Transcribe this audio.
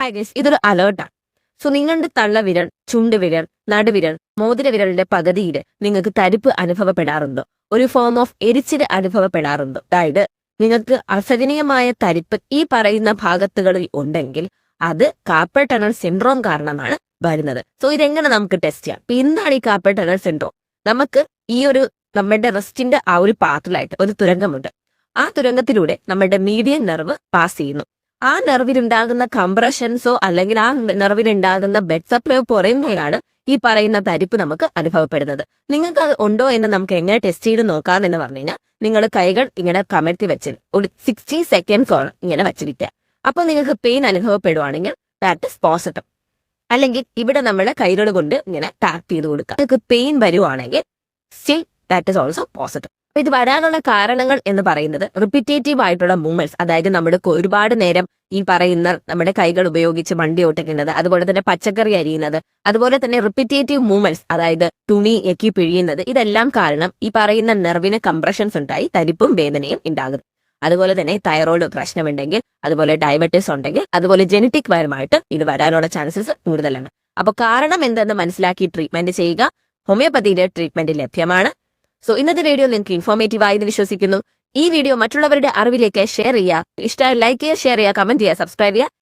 Hi ഇതൊരു അലേർട്ടാണ് so നിങ്ങളുടെ തള്ളവിരൽ ചുണ്ടുവിരൽ നടുവിരൽ മോതിരവിരലിന്റെ പകുതിയിൽ നിങ്ങൾക്ക് തരിപ്പ് അനുഭവപ്പെടാറുണ്ടോ. ഒരു ഫോം ഓഫ് എരിച്ചിൽ അനുഭവപ്പെടാറുണ്ടോ. അതായത് നിങ്ങൾക്ക് അസഹനീയമായ തരിപ്പ് ഈ പറയുന്ന ഭാഗത്തുകളിൽ ഉണ്ടെങ്കിൽ അത് കാപ്പൽ ടണൽ സിൻഡ്രോം കാരണമാണ് വരുന്നത്. സോ ഇതെങ്ങനെ നമുക്ക് ടെസ്റ്റ് ചെയ്യാം? അപ്പൊ എന്താണ് ഈ കാപ്പൽ ടണൽ സിൻഡ്രോം നമുക്ക് ഈ ഒരു നമ്മുടെ റെസ്റ്റിന്റെ ആ ഒരു പാത്രത്തിലായിട്ട് ഒരു തുരങ്കമുണ്ട്. ആ തുരങ്കത്തിലൂടെ നമ്മുടെ മീഡിയൻ നെർവ് പാസ് ചെയ്യുന്നു. ആ നെർവിനുണ്ടാകുന്ന കംപ്രഷൻസോ അല്ലെങ്കിൽ ആ നെർവിനുണ്ടാകുന്ന ബെഡ് സപ്ലൈ കുറയുമ്പോഴാണ് ഈ പറയുന്ന തരിപ്പ് നമുക്ക് അനുഭവപ്പെടുന്നത്. നിങ്ങൾക്ക് അത് ഉണ്ടോ എന്ന് നമുക്ക് എങ്ങനെ ടെസ്റ്റ് ചെയ്ത് നോക്കാം എന്ന് പറഞ്ഞു കഴിഞ്ഞാൽ നിങ്ങൾ കൈകൾ ഇങ്ങനെ കമഴ്ത്തി വെച്ച് ഒരു സിക്സ്റ്റി സെക്കൻഡ്സോളം ഇങ്ങനെ വെച്ചിരിക്കുക അപ്പോൾ നിങ്ങൾക്ക് പെയിൻ അനുഭവപ്പെടുവാണെങ്കിൽ ദാറ്റ് ഇസ് പോസിറ്റീവ് അല്ലെങ്കിൽ ഇവിടെ നമ്മൾ കൈകൾ കൊണ്ട് ഇങ്ങനെ ടാപ്പ് ചെയ്ത് കൊടുക്കുക നിങ്ങൾക്ക് പെയിൻ വരുവാണെങ്കിൽ still that is also positive ഇത് വരാനുള്ള കാരണങ്ങൾ എന്ന് പറയുന്നത് റിപ്പീറ്റേറ്റീവ് ആയിട്ടുള്ള മൂവ്മെന്റ്സ് അതായത് നമ്മൾ ഒരുപാട് നേരം ഈ പറയുന്ന നമ്മുടെ കൈകൾ ഉപയോഗിച്ച് വണ്ടി ഓട്ടിക്കുന്നത് അതുപോലെ തന്നെ പച്ചക്കറി അരിയുന്നത് അതുപോലെ തന്നെ റിപ്പീറ്റേറ്റീവ് മൂവ്മെന്റ്സ് അതായത് തുണി എക്കി പിഴിയുന്നത് ഇതെല്ലാം കാരണം ഈ പറയുന്ന നെർവിന് കംപ്രഷൻസ് ഉണ്ടായി തരിപ്പും വേദനയും ഉണ്ടാകും അതുപോലെ തന്നെ തൈറോയ്ഡ് പ്രശ്നമുണ്ടെങ്കിൽ അതുപോലെ ഡയബറ്റീസ് ഉണ്ടെങ്കിൽ അതുപോലെ ജനറ്റിക് പരമായിട്ട് ഇത് വരാനുള്ള ചാൻസസ് കൂടുതലാണ്. അപ്പൊ കാരണം എന്തെന്ന് മനസ്സിലാക്കി ട്രീറ്റ്മെന്റ് ചെയ്യുക. ഹോമിയോപ്പതിയിലെ ട്രീറ്റ്മെന്റ് ലഭ്യമാണ്. സോ ഇന്നത്തെ വീഡിയോ നിങ്ങൾക്ക് ഇൻഫോർമേറ്റീവ് ആയെന്ന് വിശ്വസിക്കുന്നു. ഈ വീഡിയോ മറ്റുള്ളവരുടെ അറിവിലേക്ക് ഷെയർ ചെയ്യുക. ഇഷ്ടമായി ലൈക്ക് ചെയ്യുക ഷെയർ ചെയ്യുക കമന്റ് ചെയ്യുക സബ്സ്ക്രൈബ് ചെയ്യുക.